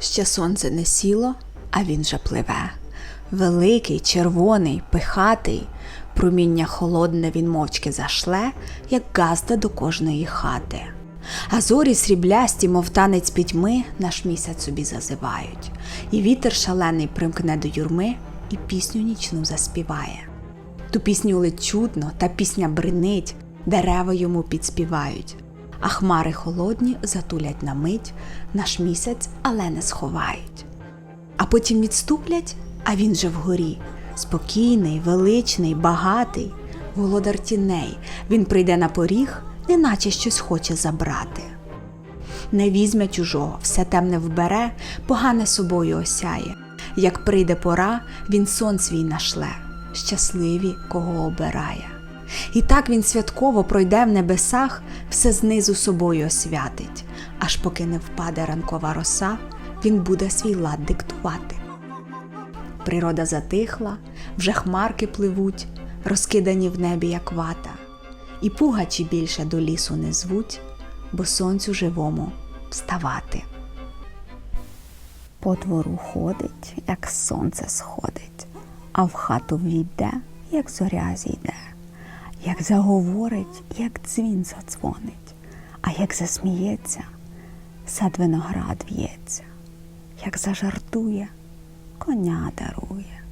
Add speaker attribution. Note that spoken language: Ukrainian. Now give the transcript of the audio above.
Speaker 1: Ще сонце не сіло, а він же пливе. Великий, червоний, пихатий, проміння холодне він мовчки зашле, як газда до кожної хати. А зорі сріблясті, мов танець пітьми, наш місяць собі зазивають, і вітер шалений примкне до юрми і пісню нічну заспіває. Ту пісню ледь чутно, та пісня бринить, дерева йому підспівають, а хмари холодні затулять на мить наш місяць, але не сховають. А потім відступлять, а він же вгорі, спокійний, величний, багатий, володар тіней, він прийде на поріг, неначе щось хоче забрати. Не візьме чужого, все темне вбере, погане собою осяє. Як прийде пора, він сон свій нашле, щасливі, кого обирає. І так він святково пройде в небесах, все знизу собою освятить, аж поки не впаде ранкова роса, він буде свій лад диктувати. Природа затихла, вже хмарки пливуть, розкидані в небі, як вата, і пугачі більше до лісу не звуть, бо сонцю живому вставати.
Speaker 2: По двору ходить, як сонце сходить, а в хату війде, як зоря зійде, як заговорить, як дзвін задзвонить, а як засміється, сад виноград в'ється, як зажартує, коня дарує.